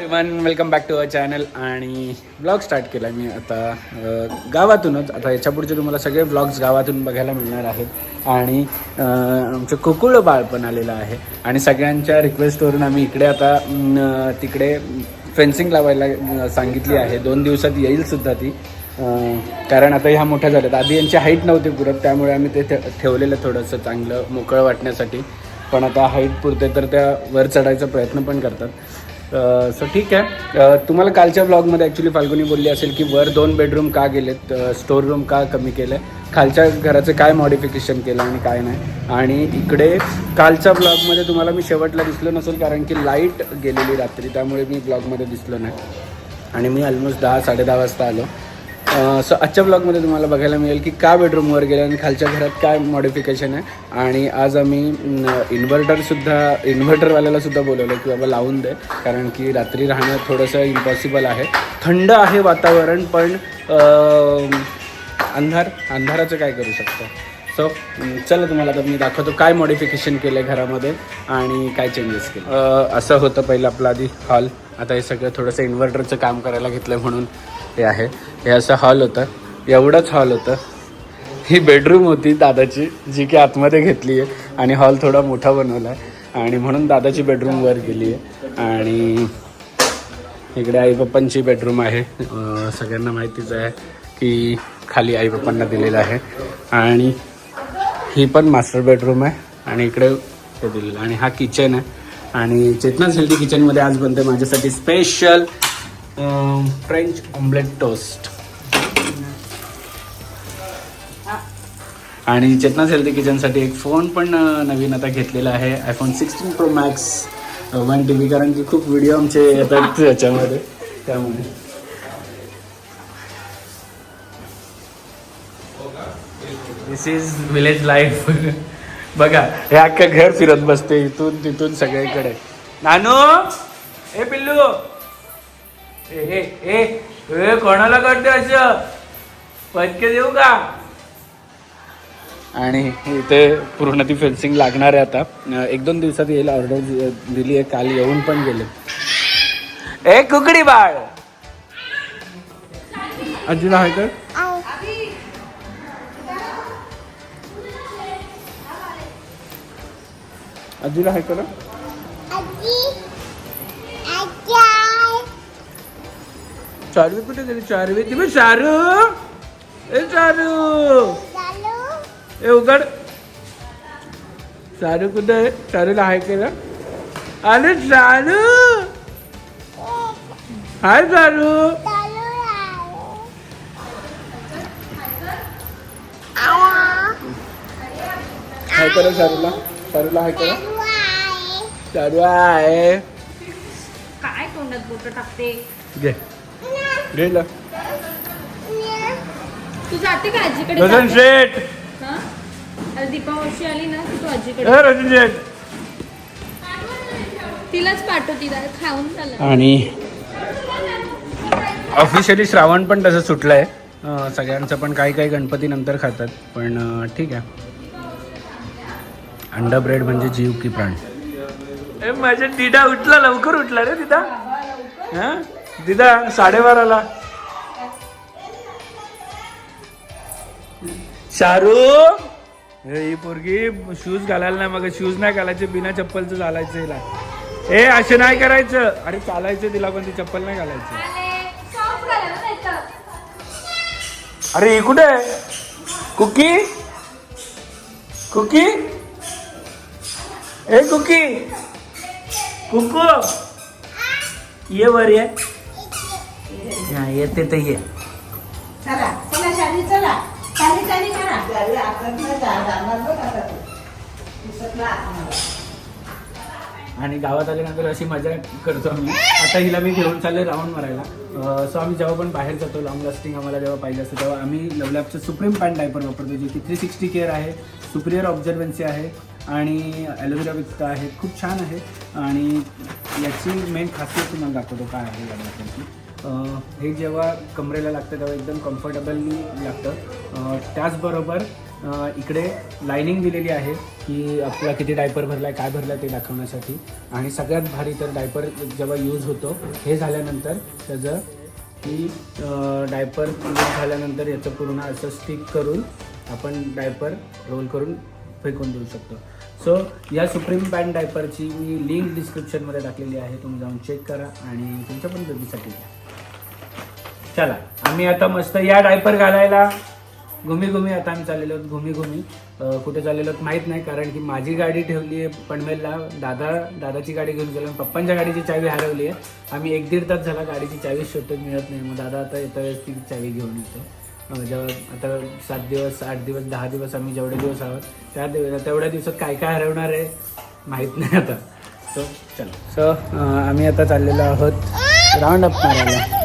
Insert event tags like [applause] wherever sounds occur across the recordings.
everyone welcome back to our channel आणि blog start केला मी आता. गावातूनच. आता याच्या पुढचे तुम्हाला सगळे ब्लॉग्स गावातून बघायला मिळणार आहेत. आणि आमचं कुकुळ बाळ पण आलेलं आहे. आणि सगळ्यांच्या रिक्वेस्टवरून आम्ही इकडे आता तिकडे फेन्सिंग लावायला सांगितली आहे. दोन दिवसात येईल सुद्धा ती. कारण आता ह्या मोठ्या झाल्यात. आधी यांची हाईट नव्हती पुरत त्यामुळे आम्ही ते ठे- ठेवलेलं थोडंसं चांगलं मोकळं वाटण्यासाठी. पण आता हाईट पुरते तर त्या वर चढायचा प्रयत्न पण करतात. सो ठीक आहे. तुम्हाला कालच्या ब्लॉगमध्ये ॲक्च्युली फाल्गुनी बोलली असेल की वर दोन बेडरूम का गेलेत? स्टोर रूम का कमी केलं आहे खालच्या घराचं काय मॉडिफिकेशन केलं आणि काय नाही? आणि इकडे कालच्या ब्लॉगमध्ये तुम्हाला मी शेवटला दिसलो नसेल कारण की लाइट गेलेली रात्री त्यामुळे मी ब्लॉगमध्ये दिसलो नाही. आणि मी ऑलमोस्ट दहा साडेदहा वाजता आलो. सो आजच्या ब्लॉगमध्ये तुम्हाला बघायला मिळेल की का बेडरूमवर गेलं आणि खालच्या घरात काय मॉडिफिकेशन आहे. आणि आज आम्ही इन्व्हर्टरसुद्धा इन्व्हर्टरवाल्याला सुद्धा बोलवलं की बाबा लावून दे कारण की रात्री राहणं थोडंसं इम्पॉसिबल आहे. थंड आहे वातावरण पण अंधार अंधाराचं काय करू शकतो? सो चला तुम्हाला आता मी दाखवतो काय मॉडिफिकेशन केलं आहे घरामध्ये आणि काय चेंजेस केले. असं होतं पहिलं आपलं आधी हॉल आता हे सगळं थोडंसं इन्व्हर्टरचं काम करायला घेतलं म्हणून. हे आहे. हे असं हॉल होतं. एवढंच हॉल होतं. ही बेडरूम होती दादाची जी की आतमध्ये घेतली आहे. आणि हॉल थोडा मोठा बनवला आहे आणि म्हणून दादाची बेडरूम वर गेली आहे. आणि इकडे आईपप्पांची बेडरूम आहे. सगळ्यांना माहितीच आहे की खाली आईपप्पांना दिलेलं आहे. आणि ही पण मास्टर बेडरूम आहे. आणि इकडे हे दिलेलं आणि हा किचन आहे. आणि चेतनाच हेल्दी किचनमध्ये आज बनते माझ्यासाठी स्पेशल फ्रेंच ऑमलेट टोस्ट आणि चेतनाच हेल्दी किचनसाठी एक फोन पण नवीन आता घेतलेला आहे. IPhone sixteen pro max one T V कारण की खूप व्हिडिओ आमचे येतात [laughs] त्याच्यामध्ये. त्यामुळे. दिस इज विलेज लाईफ बघा हे अख्खं घर फिरत बसते इथून तिथून सगळीकडे. नानू! ए पिल्लू! ए ए ए ए कोणाला करते असं? पटके देऊ का? आणि इथे पूर्ण ती फेन्सिंग लागणार आहे आता. एक दोन दिवसात येईल ऑर्डर दिली आहे काल येऊन पण गेले. ए कुकडी बाळ! आजीला आहे का? आजीला आहे का चारवी कुठे गेली? चारवी ती चारू ए चारू ए उघड. चारू कुठे आहे? चारूला हाय केलं. अरे चारू हाय चारू हाय करा चारूला चारूला हाय करा चारू आहे. काय तोंडात बोट टाकते? घे. तू जाते का आजीकडे रतन जाते? शेठ. हा? अरे दीपावशी आली ना की तू आजीकडे. ए रतन शेठ. तिलाच पाठव तिला खाऊन झालं. आणि ऑफिशियली श्रावण पण तसं सुटलंय. अं, सगळ्यांचं पण काही काही गणपती नंतर खातात पण अं, ठीक आहे. अंडा ब्रेड म्हणजे जीव की प्राण. ए माझ्या दिदा उठला लवकर उठला रे दिदा. हा? दिदा साडेबाराला. शारू! ए, ही पोरगी शूज घालायला नाही मग शूज नाही घालायचे बिना चप्पलचं चालायचं हिला. ए असे नाही करायचं. अरे चालायचं तिला पण ती चप्पल नाही घालायचं. अरे ही कुठे कुकी? कुकी? ए कुकी? कुकू? ये वर ये. हा, येते तर ये. चला चला शाली चला. चाली चाली करा. आणि गावात आल्यानंतर अशी मजा करतो आम्ही. आता हिला मी घेऊन चालले राऊंड मारायला. सो आम्ही जेव्हा पण बाहेर जातो लॉंग लास्टिंग आम्हाला जेव्हा पाहिजे असतं तेव्हा आम्ही लवलॅबचं सुप्रीम पॅन्ट डायपर वापरतो जे की थ्री सिक्स्टी केअर आहे सुप्रियर ऑब्झर्वन्सी आहे आणि ॲलोवेरा विकत आहे खूप छान आहे. आणि याची मेन खासियत तुम्हाला दाखवतो काय आहे या अं, हे जेव्हा कमरेला लागतं तेव्हा एकदम कम्फर्टेबली लागतं. त्याचबरोबर इकडे लायनिंग दिलेली आहे की आपला किती डायपर भरला आहे काय भरला आहे ते दाखवण्यासाठी. आणि सगळ्यात भारी तर डायपर जेव्हा यूज होतो हे झाल्यानंतर त्याचं की डायपर यूज झाल्यानंतर याचं पूर्ण असं स्टिक करून आपण डायपर रोल करून फेकून देऊ शकतो. सो या सुप्रीम पॅन डायपरची मी लिंक डिस्क्रिप्शनमध्ये टाकलेली आहे तुम्ही जाऊन चेक करा आणि तुमच्या पण बेबीसाठी घ्या. चला आम्ही आता मस्त या डायपर घालायला. घुमी घुमी आता आम्ही चाललेलो आहोत घुमी घुमी. कुठे चाललेलो आहोत माहीत नाही कारण की माझी गाडी ठेवली आहे पनवेलला. दादा दादाची गाडी घेऊन गेलो पप्पांच्या गाडीची चावी हरवली आहे. आम्ही एक दीड तास झाला गाडीची चावी शोधत मिळत नाही. मग दादा आता येत्या वेळेस ती चावी घेऊन येतो. जेव्हा आता सात दिवस आठ दिवस दहा दिवस आम्ही जेवढे दिवस आहोत त्या दिवस तेवढ्या दिवसात काय काय हरवणार आहे माहीत नाही आता. सो चला. सो आम्ही आता चाललेलो आहोत राऊंड अप मारायला.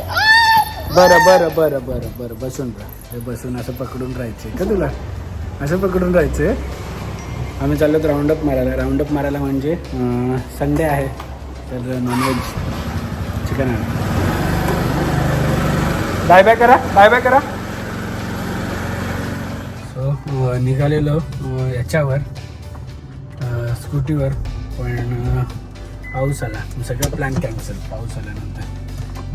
बरं बरं बरं बरं बरं. बसून राहा. हे बसून असं पकडून राहायचं का तुला? असं पकडून राहायचं आम्ही चाललो राऊंडअप मारायला. राऊंडअप मारायला म्हणजे संडे आहे. तर नॉनव्हेज चिकन आहे. बाय बाय करा बाय बाय करा सो निघालेलो याच्यावर स्कूटीवर. पण पाऊस आला. सगळा सगळं प्लॅन कॅन्सल पाऊस आल्यानंतर.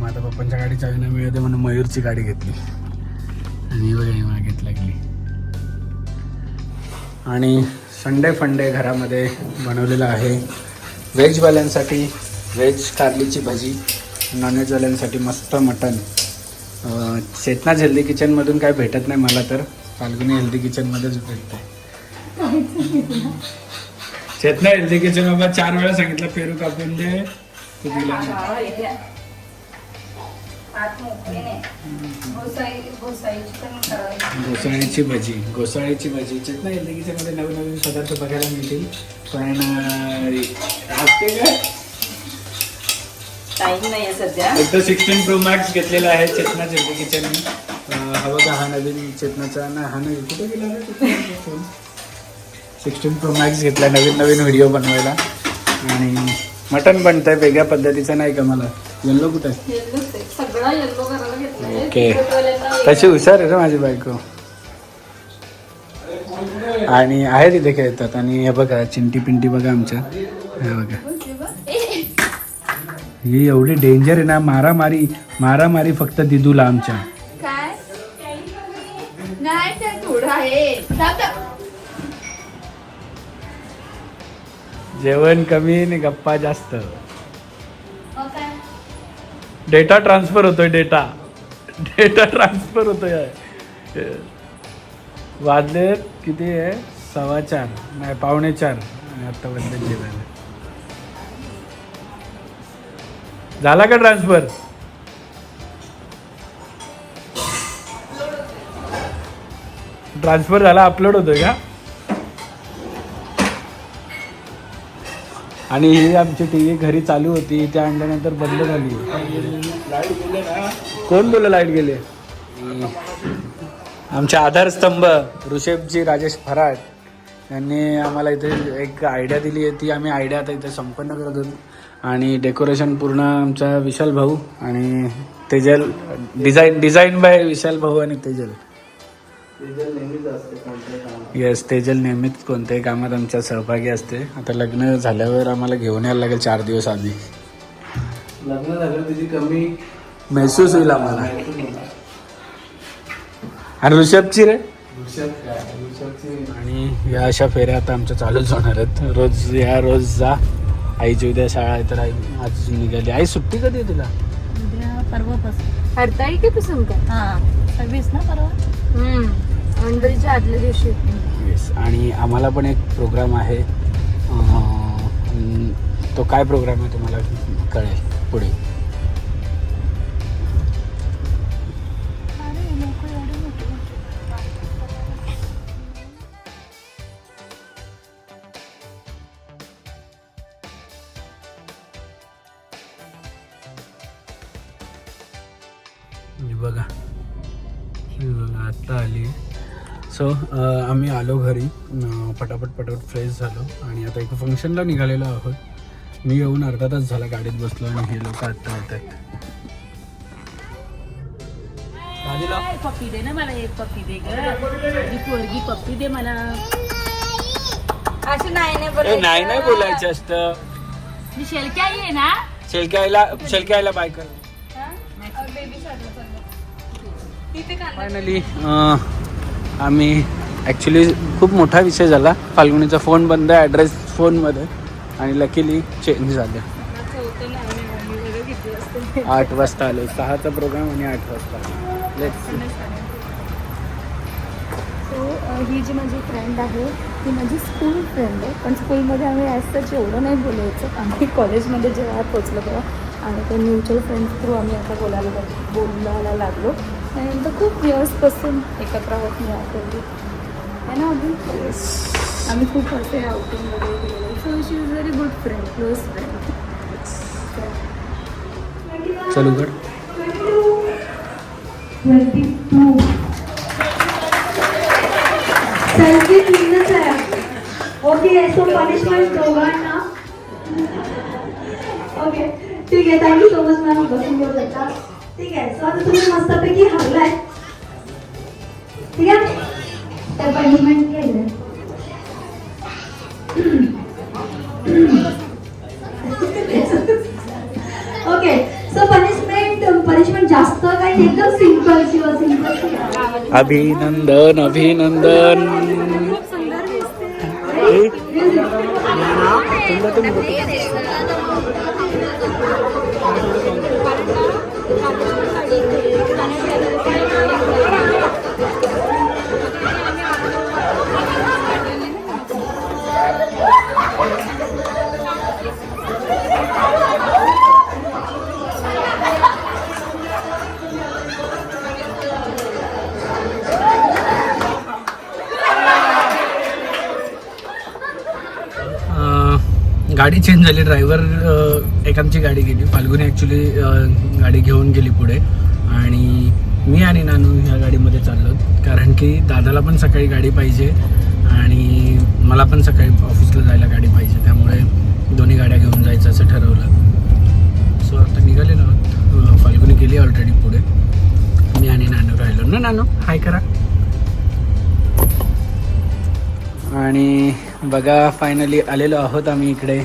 मग आता पप्पांच्या गाडी चावी नाही मिळते म्हणून मयूरची गाडी घेतली. आणि बघा मागेत लागली. आणि संडे फंडे घरामध्ये बनवलेलं आहे. व्हेजवाल्यांसाठी व्हेज कारलीची भाजी नॉनव्हेजवाल्यांसाठी मस्त मटन चेतनाच हेल्दी किचनमधून काय भेटत नाही मला तर फाल्गुनी हेल्दी किचनमध्येच भेटते. चेतना हेल्दी किचन बाबा चार वेळा सांगितलं पेरू कापून दे तू दिला नाही. घोसाळीची भजी. घोसाळीची भजी. चेतना येते की त्यामध्ये नवीन नवीन पदार्थ बघायला मिळतील. पण अं, असते काय टाईम नाही सध्या. एकदा सिक्स्टीन प्रो मॅक्स घेतलेला आहे चेतना चिल्ली किचन हवा का हा नवीन चेतनाचा? ना हा नवीन. कुठे गेला सिक्स्टीन प्रो मॅक्स घेतला नवीन नवीन व्हिडिओ बनवायला. आणि मटन बनतंय वेगळ्या पद्धतीचं नाही का मला? येल्लो कुठे आहे? सगळा येल्लो करायला घेतलाय ओके. तशी हुशार आहे रे माझी बायको? आणि आहे तिथे खेळतात आणि हे बघा चिंटी पिंटी बघा आमच्या. हे बघा. ही एवढी डेंजर आहे ना मारामारी मारामारी फक्त दिदूला आमच्या. जेवण कमी आणि गप्पा जास्त? डेटा ट्रान्सफर होतोय डेटा डेटा ट्रान्सफर होतोय. वाजले किती आहे? सव्वा चार. नाही पावणे चार. आणि आत्तापर्यंत जेवायला झाला का ट्रान्सफर ट्रान्सफर झाला अपलोड होतोय का? आणि ही आमची टी व्ही घरी चालू होती त्या आणल्यानंतर बंद झाली. कोण बोल लाइट गेले? आमचे आधारस्तंभ ऋषभजी राजेश फराट यांनी आम्हाला इथे एक आयडिया दिली आहे ती आम्ही आयडिया आता इथे संपन्न करत. होतो आणि डेकोरेशन पूर्ण आमचा विशाल भाऊ आणि Tejal design design by Vishal भाऊ आणि तेजल. येस तेजल नेहमीच कोणत्याही कामात आमच्या सहभागी असते. आता लग्न झाल्यावर आम्हाला घेऊन यायला लागेल चार दिवस आधी. लग्न झालं त्याची कमी महसूस होईल आम्हाला. आणि ऋषभची रे? आणि या अशा फेऱ्या आता आमच्या चालूच होणार आहेत. रोज या रोज जा. आईची उद्या शाळा आहे तर आई आज निघाली. आई सुट्टी कधी आहे तुला? उद्या परवापासून. हरताळीकेपासून काय? हा. सव्वीस ना परवा? हम्म. आदल्या दिवशी. येस आणि आम्हाला पण एक प्रोग्राम आहे. तो काय प्रोग्राम आहे तुम्हाला कळेल पुढे? बघा हे बघा आत्ता आली. सो आम्ही आलो घरी. पटापट पटापट फ्रेश झालो आणि आता एका फंक्शनला निघालेलो आहोत. मी येऊन अर्धा तास झाला गाडीत बसलो आणि हे लोक आत्ता येत आहेत. पप्पी दे ना मला एक पप्पी दे ग. माझी पोरगी पप्पी दे मला. असं नाही नाही. नाही नाही बोलायचं असतं. मी शेलकी आई आहे ना? शेलक्याला शेलक्याला बाय कर. फायनली आम्ही ॲक्च्युली खूप मोठा विषय झाला. फाल्गुनीचा फोन बंद आहे ॲड्रेस फोनमध्ये आणि लकीली चेंज झालं. आठ वाजता आलो सहाचा प्रोग्राम आणि आठ वाजता. लेट्स सो ही जी माझी फ्रेंड आहे ती माझी स्कूल फ्रेंड आहे. पण स्कूलमध्ये आम्ही ॲज सच एवढं नाही बोलायचं आम्ही कॉलेजमध्ये जेव्हा पोचलो तेव्हा आणि ते म्युच्युअल फ्रेंड्स थ्रू आम्ही आता बोलायला बोलायला लागलो. आणि नंतर खूप इयर्सपासून एकत्र आहोत मी आठवली आहे ना अजून आम्ही खूप असे आउटिंग वगैरे केलेले. So she is very good friend close friend चलू कर सेल्फी तीनच आहे ओके सो पनिशमेंट दोघांना ओके ठीक आहे थँक्यू सो मच मॅम बसून घेऊ शकता ठीक आहे. सो आता तुम्ही मस्तपैकी हरलाय. ठीक आहे? त्या पनिशमेंट केलं ओके सो पनिशमेंट पनिशमेंट जास्त काही एकदम सिंपल किंवा सिंपल अभिनंदन अभिनंदन. गाडी चेंज झाली. ड्रायव्हर एकांची गाडी गेली. फाल्गुनी ॲक्च्युली गाडी घेऊन गेली पुढे. आणि मी आणि नानू ह्या गाडीमध्ये चाललो. कारण की दादाला पण सकाळी गाडी पाहिजे आणि मला पण सकाळी ऑफिसला जायला गाडी पाहिजे. त्यामुळे दोन्ही गाड्या घेऊन जायचं असं ठरवलं. सो आता निघाले ना फाल्गुनी गेली ऑलरेडी पुढे. मी आणि नानू राहिलो. ना नानू? हाय करा. आणि बघा फायनली आलेलो आहोत आम्ही इकडे.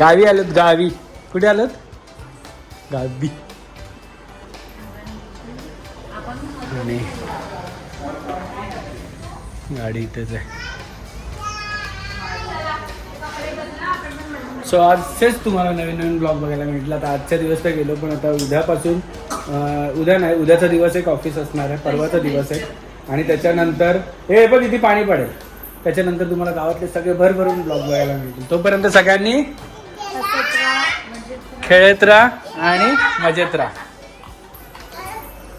गावी आलोत गावी. कुठे आलोत? गावी. आणि गाडी इथेच आहे. सो आजचेच तुम्हाला नवीन नवीन ब्लॉग बघायला भेटला. तर आजच्या दिवस तर गेलो पण आता उद्यापासून उद्या नाही उद्याचा दिवस एक ऑफिस असणार आहे परवाचा दिवस आहे. आणि त्याच्यानंतर हे पण इथे पाणी पडेल. त्याच्यानंतर तुम्हाला गावातले सगळे भरभरून ब्लॉग बघायला मिळतील. तोपर्यंत सगळ्यांनी खेळत राहा आणि मजेत राहा.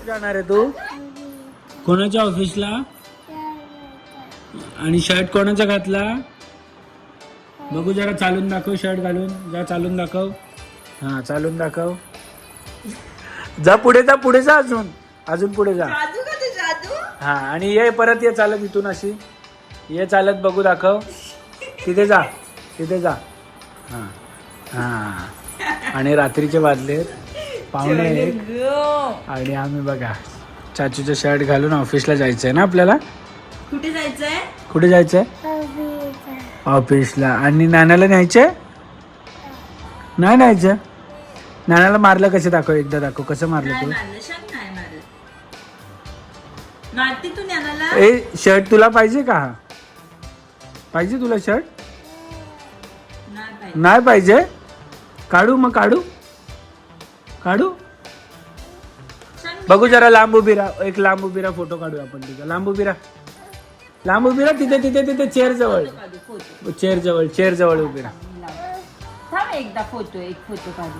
जाणार आहे तू? कोणाच्या ऑफिसला आणि शर्ट कोणाचा घातला? बघू जरा चालून दाखव शर्ट घालून. जा चालून दाखव. हा चालून दाखव. जा पुढे जा पुढे जा अजून. अजून पुढे जा. हा आणि ये परत ये चालत इथून अशी. ये चालत बघू दाखव. तिथे जा तिथे जा. हा हा. आणि रात्रीचे वाजले पाहुणे एक आणि आम्ही बघा चाचूचं शर्ट घालून ऑफिसला जायचंय ना आपल्याला? कुठे जायचंय? कुठे जायचंय? ऑफिसला. आणि नानाला न्यायचंय? नाही न्यायचं. नानाला मारलं कसं दाखव एकदा दाखव कसं मारलं तू? ए शर्ट तुला पाहिजे का? पाहिजे तुला शर्ट नाही पाहिजे. काढू मग काढू. काढू? बघू जरा लांब उभी राहा एक लांब उभी राहा फोटो काढू आपण तिथं. लांब उभी राहा. लांब उभी राहा तिथे तिथे तिथे चेअर जवळ. चेअर जवळ चेअर जवळ उभी राहा. एकदा फोटो एक फोटो काढू.